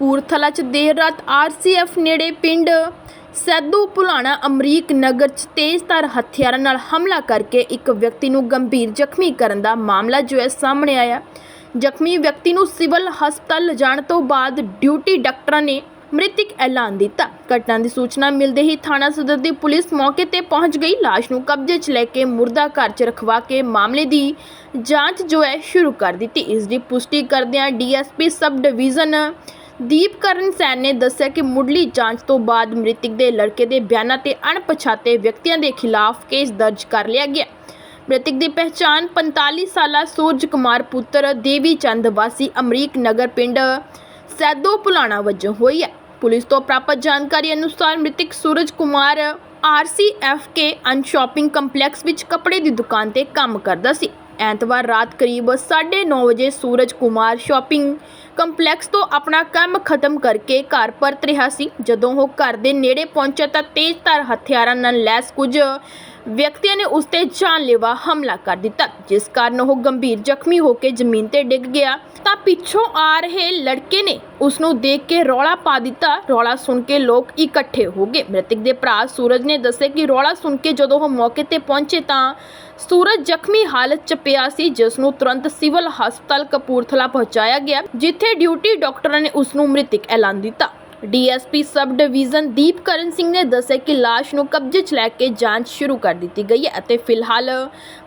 ਕਪੂਰਥਲਾ ਚ ਦੇਰ ਰਾਤ ਆਰਸੀਐਫ ਨੇੜੇ ਪਿੰਡ ਸੈਦੂ ਭੁਲਾਣਾ ਅਮਰੀਕ ਨਗਰ ਚ ਤੇਜ਼ਧਾਰ ਹਥਿਆਰਾਂ ਨਾਲ ਹਮਲਾ ਕਰਕੇ ਇੱਕ ਵਿਅਕਤੀ ਨੂੰ ਗੰਭੀਰ ਜ਼ਖਮੀ ਕਰਨ ਦਾ ਮਾਮਲਾ ਜੋ ਹੈ ਸਾਹਮਣੇ ਆਇਆ। ਜ਼ਖਮੀ ਵਿਅਕਤੀ ਨੂੰ ਸਿਵਲ ਹਸਪਤਾਲ ਲਿਜਾਣ ਤੋਂ ਬਾਅਦ ਡਿਊਟੀ ਡਾਕਟਰਾਂ ਨੇ ਮ੍ਰਿਤਕ ਐਲਾਨ ਦਿੱਤਾ। ਘਟਨਾ ਦੀ ਸੂਚਨਾ ਮਿਲਦੇ ਹੀ ਥਾਣਾ ਸਦਰ ਦੀ ਪੁਲਿਸ ਮੌਕੇ ਤੇ ਪਹੁੰਚ ਗਈ। ਲਾਸ਼ ਨੂੰ ਕਬਜ਼ੇ 'ਚ ਲੈ ਕੇ ਮੁਰਦਾ ਘਰ 'ਚ ਰਖਵਾ ਕੇ ਮਾਮਲੇ ਦੀ ਜਾਂਚ ਜੋ ਹੈ ਸ਼ੁਰੂ ਕਰ ਦਿੱਤੀ। ਇਸ ਦੀ ਪੁਸ਼ਟੀ ਕਰਦਿਆਂ ਡੀਐਸਪੀ ਸਬ ਡਿਵੀਜ਼ਨ ਦੀਪਕਰਨ ਸੈਨ ਨੇ ਦੱਸਿਆ ਕਿ ਮੁੱਢਲੀ ਜਾਂਚ ਤੋਂ ਬਾਅਦ ਮ੍ਰਿਤਕ ਦੇ ਲੜਕੇ ਦੇ ਬਿਆਨਾਂ ਤੇ ਅਣਪਛਾਤੇ ਵਿਅਕਤੀਆਂ ਦੇ ਖਿਲਾਫ ਕੇਸ ਦਰਜ ਕਰ ਲਿਆ ਗਿਆ। ਮ੍ਰਿਤਕ ਦੀ ਪਹਿਚਾਣ 45 ਸਾਲਾ ਸੂਰਜ ਕੁਮਾਰ ਪੁੱਤਰ ਦੇਵੀ ਚੰਦ ਵਾਸੀ ਅਮਰੀਕ ਨਗਰ ਪਿੰਡ ਸੈਦੋ ਪੁਲਾਣਾ ਵਜੋਂ ਹੋਈ ਹੈ। ਪੁਲਿਸ ਤੋਂ ਪ੍ਰਾਪਤ ਜਾਣਕਾਰੀ ਅਨੁਸਾਰ ਮ੍ਰਿਤਕ ਸੂਰਜ ਕੁਮਾਰ ਆਰਸੀਐਫਕੇ ਅਨ ਸ਼ਾਪਿੰਗ ਕੰਪਲੈਕਸ ਵਿੱਚ ਕੱਪੜੇ ਦੀ ਦੁਕਾਨ ਤੇ ਕੰਮ ਕਰਦਾ ਸੀ। ਐਤਵਾਰ ਰਾਤ ਕਰੀਬ 9:30 ਵਜੇ ਸੂਰਜ ਕੁਮਾਰ ਸ਼ਾਪਿੰਗ ਕੰਪਲੈਕਸ ਤੋਂ ਆਪਣਾ ਕੰਮ ਖਤਮ ਕਰਕੇ ਘਰ ਪਰਤ ਰਿਹਾ ਸੀ। ਜਦੋਂ ਉਹ ਘਰ ਦੇ ਨੇੜੇ ਪਹੁੰਚਿਆ ਤਾਂ ਤੇਜ਼ਧਾਰ ਹਥਿਆਰਾਂ ਨਾਲ ਲੈਸ ਕੁਝ ਵਿਅਕਤੀਆਂ ਨੇ ਉਸ ਤੇ ਜਾਨਲੇਵਾ ਹਮਲਾ ਕਰ ਦਿੱਤਾ। ਜਿਸ ਕਾਰਨ ਉਹ ਗੰਭੀਰ ਜ਼ਖਮੀ ਹੋ ਕੇ ਜ਼ਮੀਨ ਤੇ ਡਿੱਗ ਗਿਆ। ਤਾਂ ਪਿੱਛੋਂ ਆ ਰਹੇ ਲੜਕੇ ਨੇ ਉਸ ਨੂੰ ਦੇਖ ਕੇ ਰੌਲਾ ਪਾ ਦਿੱਤਾ। ਰੌਲਾ ਸੁਣ ਕੇ ਲੋਕ ਇਕੱਠੇ ਹੋ ਗਏ। ਮ੍ਰਿਤਕ ਦੇ ਭਰਾ ਸੂਰਜ ਨੇ ਦੱਸਿਆ ਕਿ ਰੌਲਾ ਸੁਣ ਕੇ ਜਦੋਂ ਉਹ ਮੌਕੇ ਤੇ ਪਹੁੰਚੇ ਤਾਂ ਸੂਰਜ ਜ਼ਖਮੀ ਹਾਲਤ 'ਚ ਪਿਆ ਸੀ, ਜਿਸ ਨੂੰ ਤੁਰੰਤ ਸਿਵਲ ਹਸਪਤਾਲ ਕਪੂਰਥਲਾ ਪਹੁੰਚਾਇਆ ਗਿਆ, ਜਿੱਥੇ ਡਿਊਟੀ ਡਾਕਟਰਾਂ ਨੇ ਉਸ ਨੂੰ ਮ੍ਰਿਤਕ ਐਲਾਨ ਦਿੱਤਾ। DSP sub division Deepkaran Singh ਨੇ ਦੱਸਿਆ ਕਿ ਲਾਸ਼ ਨੂੰ ਕਬਜ਼ੇ 'ਚ ਲੈ ਕੇ ਜਾਂਚ ਸ਼ੁਰੂ ਕਰ ਦਿੱਤੀ ਗਈ ਹੈ ਅਤੇ ਫਿਲਹਾਲ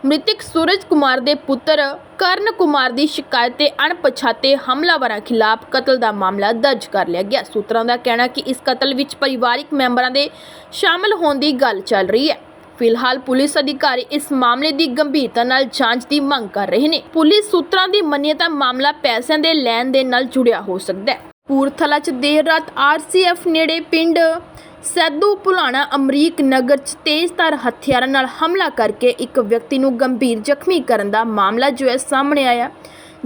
ਮ੍ਰਿਤਕ ਸੂਰਜ ਕੁਮਾਰ ਦੇ ਪੁੱਤਰ ਕਰਨ ਕੁਮਾਰ ਦੀ ਸ਼ਿਕਾਇਤ ਤੇ ਅਣਪਛਾਤੇ ਹਮਲਾਵਰਾਂ ਖਿਲਾਫ ਕਤਲ ਦਾ ਮਾਮਲਾ ਦਰਜ ਕਰ ਲਿਆ ਗਿਆ। ਸੂਤਰਾਂ ਦਾ ਕਹਿਣਾ ਕਿ ਇਸ ਕਤਲ ਵਿੱਚ ਪਰਿਵਾਰਕ ਮੈਂਬਰਾਂ ਦੇ ਸ਼ਾਮਲ ਹੋਣ ਦੀ ਗੱਲ ਚੱਲ ਰਹੀ ਹੈ। ਫਿਲਹਾਲ ਪੁਲਿਸ ਅਧਿਕਾਰੀ ਇਸ ਮਾਮਲੇ ਦੀ ਗੰਭੀਰਤਾ ਨਾਲ ਜਾਂਚ ਦੀ ਮੰਗ ਕਰ ਰਹੇ ਨੇ। ਪੁਲਿਸ ਸੂਤਰਾਂ ਦੀ ਮੰਨੀਏ ਤਾਂ ਮਾਮਲਾ ਪੈਸਿਆਂ ਦੇ ਲੈਣ ਦੇ ਨਾਲ ਜੁੜਿਆ ਹੋ ਸਕਦਾ ਹੈ। ਕਪੂਰਥਲਾ ਚ ਦੇਰ ਰਾਤ ਆਰਸੀਐਫ ਨੇੜੇ ਪਿੰਡ ਸੈਦੂ ਭੁਲਾਣਾ ਅਮਰੀਕ ਨਗਰ ਚ ਤੇਜ਼ਧਾਰ ਹਥਿਆਰਾਂ ਨਾਲ ਹਮਲਾ ਕਰਕੇ ਇੱਕ ਵਿਅਕਤੀ ਨੂੰ ਗੰਭੀਰ ਜ਼ਖਮੀ ਕਰਨ ਦਾ ਮਾਮਲਾ ਜੋ ਹੈ ਸਾਹਮਣੇ ਆਇਆ।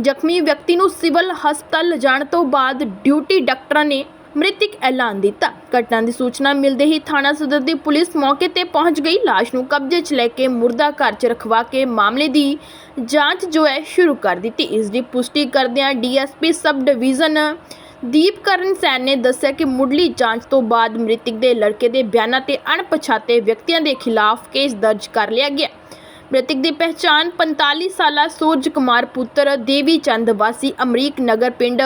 ਜ਼ਖਮੀ ਵਿਅਕਤੀ ਨੂੰ ਸਿਵਲ ਹਸਪਤਾਲ ਲਿਜਾਣ ਤੋਂ ਬਾਅਦ ਡਿਊਟੀ ਡਾਕਟਰਾਂ ਨੇ ਮ੍ਰਿਤਕ ਐਲਾਨ ਦਿੱਤਾ। ਘਟਨਾ ਦੀ ਸੂਚਨਾ ਮਿਲਦੇ ਹੀ ਥਾਣਾ ਸਦਰ ਦੀ ਪੁਲਿਸ ਮੌਕੇ ਤੇ ਪਹੁੰਚ ਗਈ। ਲਾਸ਼ ਨੂੰ ਕਬਜ਼ੇ 'ਚ ਲੈ ਕੇ ਮੁਰਦਾ ਘਰ 'ਚ ਰਖਵਾ ਕੇ ਮਾਮਲੇ ਦੀ ਜਾਂਚ ਜੋ ਹੈ ਸ਼ੁਰੂ ਕਰ ਦਿੱਤੀ। ਇਸ ਦੀ ਪੁਸ਼ਟੀ ਕਰਦਿਆਂ ਡੀਐਸਪੀ ਸਬ ਡਿਵੀਜ਼ਨ ਦੀਪਕਰਨ ਸੈਨ ਨੇ ਦੱਸਿਆ ਕਿ ਮੁੱਢਲੀ ਜਾਂਚ ਤੋਂ ਬਾਅਦ ਮ੍ਰਿਤਕ ਦੇ ਲੜਕੇ ਦੇ ਬਿਆਨਾਂ ਤੇ ਅਣਪਛਾਤੇ ਵਿਅਕਤੀਆਂ ਦੇ ਖਿਲਾਫ ਕੇਸ ਦਰਜ ਕਰ ਲਿਆ ਗਿਆ। ਮ੍ਰਿਤਕ ਦੀ ਪਹਿਚਾਣ 45 ਸਾਲਾ ਸੂਰਜ ਕੁਮਾਰ ਪੁੱਤਰ ਦੇਵੀ ਚੰਦ ਵਾਸੀ ਅਮਰੀਕ ਨਗਰ ਪਿੰਡ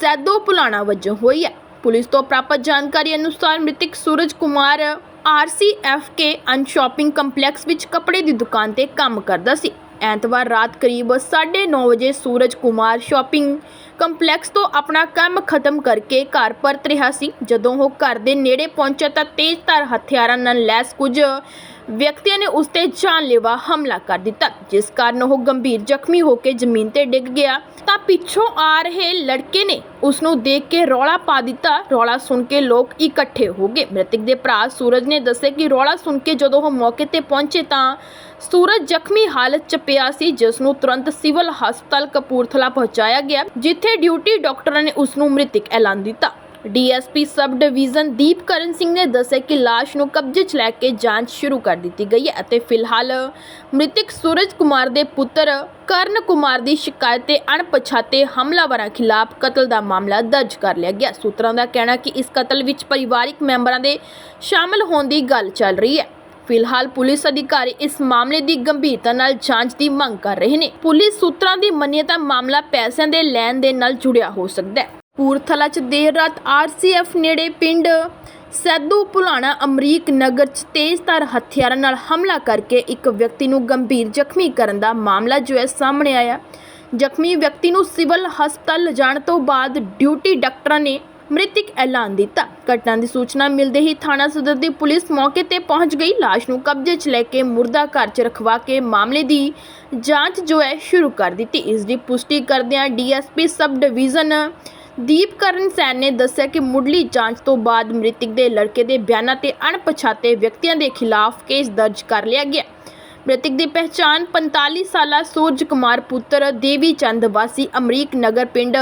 ਸੈਦੋ ਪੁਲਾਣਾ ਵਜੋਂ ਹੋਈ ਹੈ। ਪੁਲਿਸ ਤੋਂ ਪ੍ਰਾਪਤ ਜਾਣਕਾਰੀ ਅਨੁਸਾਰ ਮ੍ਰਿਤਕ ਸੂਰਜ ਕੁਮਾਰ ਆਰਸੀਐਫਕੇ ਅਨ ਸ਼ਾਪਿੰਗ ਕੰਪਲੈਕਸ ਵਿੱਚ ਕੱਪੜੇ ਦੀ ਦੁਕਾਨ ਤੇ ਕੰਮ ਕਰਦਾ ਸੀ। ਐਤਵਾਰ ਰਾਤ ਕਰੀਬ 9:30 ਵਜੇ ਸੂਰਜ ਕੁਮਾਰ ਸ਼ਾਪਿੰਗ ਕੰਪਲੈਕਸ ਤੋਂ ਆਪਣਾ ਕੰਮ ਖਤਮ ਕਰਕੇ ਘਰ ਪਰਤ ਰਿਹਾ ਸੀ। ਜਦੋਂ ਉਹ ਘਰ ਦੇ ਨੇੜੇ ਪਹੁੰਚਿਆ ਤਾਂ ਤੇਜ਼ਧਾਰ ਹਥਿਆਰਾਂ ਨਾਲ ਲੈਸ ਕੁਝ ਵਿਅਕਤੀਆਂ ਨੇ ਉਸ ਤੇ ਜਾਨਲੇਵਾ ਹਮਲਾ ਕਰ ਦਿੱਤਾ। ਜਿਸ ਕਾਰਨ ਉਹ ਗੰਭੀਰ ਜ਼ਖਮੀ ਹੋ ਕੇ ਜ਼ਮੀਨ ਤੇ ਡਿੱਗ ਗਿਆ। ਤਾਂ ਪਿੱਛੋਂ ਆ ਰਹੇ ਲੜਕੇ ਨੇ ਉਸ ਨੂੰ ਦੇਖ ਕੇ ਰੌਲਾ ਪਾ ਦਿੱਤਾ। ਰੌਲਾ ਸੁਣ ਕੇ ਲੋਕ ਇਕੱਠੇ ਹੋ ਗਏ। ਮ੍ਰਿਤਕ ਦੇ ਭਰਾ ਸੂਰਜ ਨੇ ਦੱਸਿਆ ਕਿ ਰੌਲਾ ਸੁਣ ਕੇ ਜਦੋਂ ਉਹ ਮੌਕੇ ਤੇ ਪਹੁੰਚੇ ਤਾਂ ਸੂਰਜ ਜ਼ਖਮੀ ਹਾਲਤ 'ਚ ਪਿਆ ਸੀ, ਜਿਸ ਨੂੰ ਤੁਰੰਤ ਸਿਵਲ ਹਸਪਤਾਲ ਕਪੂਰਥਲਾ ਪਹੁੰਚਾਇਆ ਗਿਆ, ਜਿੱਥੇ ਡਿਊਟੀ ਡਾਕਟਰਾਂ ਨੇ ਉਸ ਨੂੰ ਮ੍ਰਿਤਕ ਐਲਾਨ ਦਿੱਤਾ। DSP sub division Deepkaran Singh ਨੇ ਦੱਸਿਆ ਕਿ ਲਾਸ਼ ਨੂੰ ਕਬਜ਼ੇ 'ਚ ਲੈ ਕੇ ਜਾਂਚ ਸ਼ੁਰੂ ਕਰ ਦਿੱਤੀ ਗਈ ਹੈ ਅਤੇ ਫਿਲਹਾਲ ਮ੍ਰਿਤਕ ਸੂਰਜ ਕੁਮਾਰ ਦੇ ਪੁੱਤਰ ਕਰਨ ਕੁਮਾਰ ਦੀ ਸ਼ਿਕਾਇਤ ਤੇ ਅਣਪਛਾਤੇ ਹਮਲਾਵਰਾਂ ਖਿਲਾਫ ਕਤਲ ਦਾ ਮਾਮਲਾ ਦਰਜ ਕਰ ਲਿਆ ਗਿਆ। ਸੂਤਰਾਂ ਦਾ ਕਹਿਣਾ ਕਿ ਇਸ ਕਤਲ ਵਿੱਚ ਪਰਿਵਾਰਕ ਮੈਂਬਰਾਂ ਦੇ ਸ਼ਾਮਲ ਹੋਣ ਦੀ ਗੱਲ ਚੱਲ ਰਹੀ ਹੈ। ਫਿਲਹਾਲ ਪੁਲਿਸ ਅਧਿਕਾਰੀ ਇਸ ਮਾਮਲੇ ਦੀ ਗੰਭੀਰਤਾ ਨਾਲ ਜਾਂਚ ਦੀ ਮੰਗ ਕਰ ਰਹੇ ਨੇ। ਪੁਲਿਸ ਸੂਤਰਾਂ ਦੀ ਮੰਨੀਏ ਤਾਂ ਮਾਮਲਾ ਪੈਸਿਆਂ ਦੇ ਲੈਣ ਦੇ ਨਾਲ ਜੁੜਿਆ ਹੋ ਸਕਦਾ ਹੈ। ਕਪੂਰਥਲਾ ਚ ਦੇਰ ਰਾਤ ਆਰਸੀਐਫ ਨੇੜੇ ਪਿੰਡ ਸੈਦੂ ਭੁਲਾਣਾ ਅਮਰੀਕ ਨਗਰ ਚ ਤੇਜ਼ਧਾਰ ਹਥਿਆਰਾਂ ਨਾਲ ਹਮਲਾ ਕਰਕੇ ਇੱਕ ਵਿਅਕਤੀ ਨੂੰ ਗੰਭੀਰ ਜ਼ਖਮੀ ਕਰਨ ਦਾ ਮਾਮਲਾ ਜੋ ਹੈ ਸਾਹਮਣੇ ਆਇਆ। ਜ਼ਖਮੀ ਵਿਅਕਤੀ ਨੂੰ ਸਿਵਲ ਹਸਪਤਾਲ ਲਿਜਾਣ ਤੋਂ ਬਾਅਦ ਡਿਊਟੀ ਡਾਕਟਰਾਂ ਨੇ ਮ੍ਰਿਤਕ ਐਲਾਨ ਦਿੱਤਾ। ਘਟਨਾ ਦੀ ਸੂਚਨਾ ਮਿਲਦੇ ਹੀ ਥਾਣਾ ਸਦਰ ਦੀ ਪੁਲਿਸ ਮੌਕੇ ਤੇ ਪਹੁੰਚ ਗਈ। ਲਾਸ਼ ਨੂੰ ਕਬਜ਼ੇ 'ਚ ਲੈ ਕੇ ਮੁਰਦਾ ਘਰ 'ਚ ਰਖਵਾ ਕੇ ਮਾਮਲੇ ਦੀ ਜਾਂਚ ਜੋ ਹੈ ਸ਼ੁਰੂ ਕਰ ਦਿੱਤੀ। ਇਸ ਦੀ ਪੁਸ਼ਟੀ ਕਰਦਿਆਂ ਡੀਐਸਪੀ ਸਬ ਡਿਵੀਜ਼ਨ ਦੀਪਕਰਨ ਸੈਨ ਨੇ ਦੱਸਿਆ ਕਿ ਮੁੱਢਲੀ ਜਾਂਚ ਤੋਂ ਬਾਅਦ ਮ੍ਰਿਤਕ ਦੇ ਲੜਕੇ ਦੇ ਬਿਆਨਾਂ ਤੇ ਅਣਪਛਾਤੇ ਵਿਅਕਤੀਆਂ ਦੇ ਖਿਲਾਫ ਕੇਸ ਦਰਜ ਕਰ ਲਿਆ ਗਿਆ। ਮ੍ਰਿਤਕ ਦੀ ਪਹਿਚਾਣ 45 ਸਾਲਾ ਸੂਰਜ ਕੁਮਾਰ ਪੁੱਤਰ ਦੇਵੀ ਚੰਦ ਵਾਸੀ ਅਮਰੀਕ ਨਗਰ ਪਿੰਡ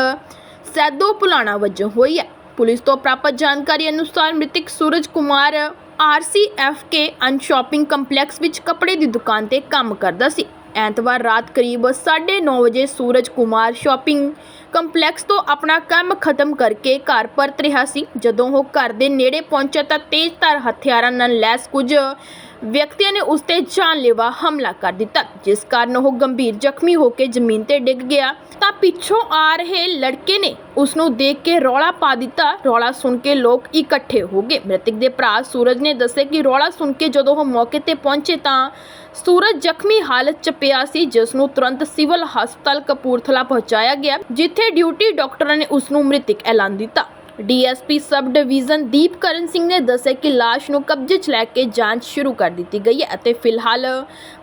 ਸੈਦੋ ਪੁਲਾਣਾ ਵਜੋਂ ਹੋਈ ਹੈ। ਪੁਲਿਸ ਤੋਂ ਪ੍ਰਾਪਤ ਜਾਣਕਾਰੀ ਅਨੁਸਾਰ ਮ੍ਰਿਤਕ ਸੂਰਜ ਕੁਮਾਰ ਆਰਸੀਐਫਕੇ ਅਨ ਸ਼ਾਪਿੰਗ ਕੰਪਲੈਕਸ ਵਿੱਚ ਕੱਪੜੇ ਦੀ ਦੁਕਾਨ ਤੇ ਕੰਮ ਕਰਦਾ ਸੀ। ਐਤਵਾਰ ਰਾਤ ਕਰੀਬ 9:30 ਵਜੇ ਸੂਰਜ ਕੁਮਾਰ ਸ਼ਾਪਿੰਗ ਕੰਪਲੈਕਸ ਤੋਂ ਆਪਣਾ ਕੰਮ ਖਤਮ ਕਰਕੇ ਘਰ ਪਰਤ ਰਿਹਾ ਸੀ। ਜਦੋਂ ਉਹ ਘਰ ਦੇ ਨੇੜੇ ਪਹੁੰਚਿਆ ਤਾਂ ਤੇਜ਼ਧਾਰ ਹਥਿਆਰਾਂ ਨਾਲ ਲੈਸ ਕੁਝ ਵਿਅਕਤੀਆਂ ਨੇ ਉਸ ਤੇ ਜਾਨਲੇਵਾ ਹਮਲਾ ਕਰ ਦਿੱਤਾ। ਜਿਸ ਕਾਰਨ ਉਹ ਗੰਭੀਰ ਜ਼ਖਮੀ ਹੋ ਕੇ ਜ਼ਮੀਨ ਤੇ ਡਿੱਗ ਗਿਆ। ਤਾਂ ਪਿੱਛੋਂ ਆ ਰਹੇ ਲੜਕੇ ਨੇ ਉਸ ਨੂੰ ਦੇਖ ਕੇ ਰੌਲਾ ਪਾ ਦਿੱਤਾ। ਰੌਲਾ ਸੁਣ ਕੇ ਲੋਕ ਇਕੱਠੇ ਹੋ ਗਏ। ਮ੍ਰਿਤਕ ਦੇ ਭਰਾ ਸੂਰਜ ਨੇ ਦੱਸਿਆ ਕਿ ਰੌਲਾ ਸੁਣ ਕੇ ਜਦੋਂ ਉਹ ਮੌਕੇ ਤੇ ਪਹੁੰਚੇ ਤਾਂ ਸੂਰਜ ਜ਼ਖਮੀ ਹਾਲਤ 'ਚ ਪਿਆ ਸੀ, ਜਿਸ ਨੂੰ ਤੁਰੰਤ ਸਿਵਲ ਹਸਪਤਾਲ ਕਪੂਰਥਲਾ ਪਹੁੰਚਾਇਆ ਗਿਆ, ਜਿੱਥੇ ਡਿਊਟੀ ਡਾਕਟਰਾਂ ਨੇ ਉਸ ਨੂੰ ਮ੍ਰਿਤਕ ਐਲਾਨ ਦਿੱਤਾ। DSP sub division Deepkaran Singh ਨੇ ਦੱਸਿਆ ਕਿ ਲਾਸ਼ ਨੂੰ ਕਬਜ਼ੇ 'ਚ ਲੈ ਕੇ ਜਾਂਚ ਸ਼ੁਰੂ ਕਰ ਦਿੱਤੀ ਗਈ ਹੈ ਅਤੇ ਫਿਲਹਾਲ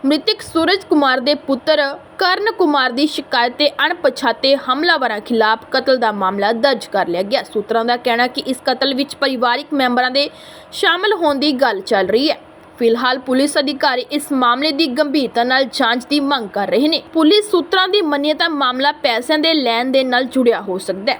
ਮ੍ਰਿਤਕ ਸੂਰਜ ਕੁਮਾਰ ਦੇ ਪੁੱਤਰ ਕਰਨ ਕੁਮਾਰ ਦੀ ਸ਼ਿਕਾਇਤ ਤੇ ਅਣਪਛਾਤੇ ਹਮਲਾਵਰਾਂ ਖਿਲਾਫ ਕਤਲ ਦਾ ਮਾਮਲਾ ਦਰਜ ਕਰ ਲਿਆ ਗਿਆ। ਸੂਤਰਾਂ ਦਾ ਕਹਿਣਾ ਕਿ ਇਸ ਕਤਲ ਵਿੱਚ ਪਰਿਵਾਰਿਕ ਮੈਂਬਰਾਂ ਦੇ ਸ਼ਾਮਲ ਹੋਣ ਦੀ ਗੱਲ ਚੱਲ ਰਹੀ ਹੈ। ਫਿਲਹਾਲ ਪੁਲਿਸ ਅਧਿਕਾਰੀ ਇਸ ਮਾਮਲੇ ਦੀ ਗੰਭੀਰਤਾ ਨਾਲ ਜਾਂਚ ਦੀ ਮੰਗ ਕਰ ਰਹੇ ਨੇ। ਪੁਲਿਸ ਸੂਤਰਾਂ ਦੀ ਮੰਨੀਏ ਤਾਂ ਮਾਮਲਾ ਪੈਸਿਆਂ ਦੇ ਲੈਣ ਦੇ ਨਾਲ ਜੁੜਿਆ ਹੋ ਸਕਦਾ ਹੈ।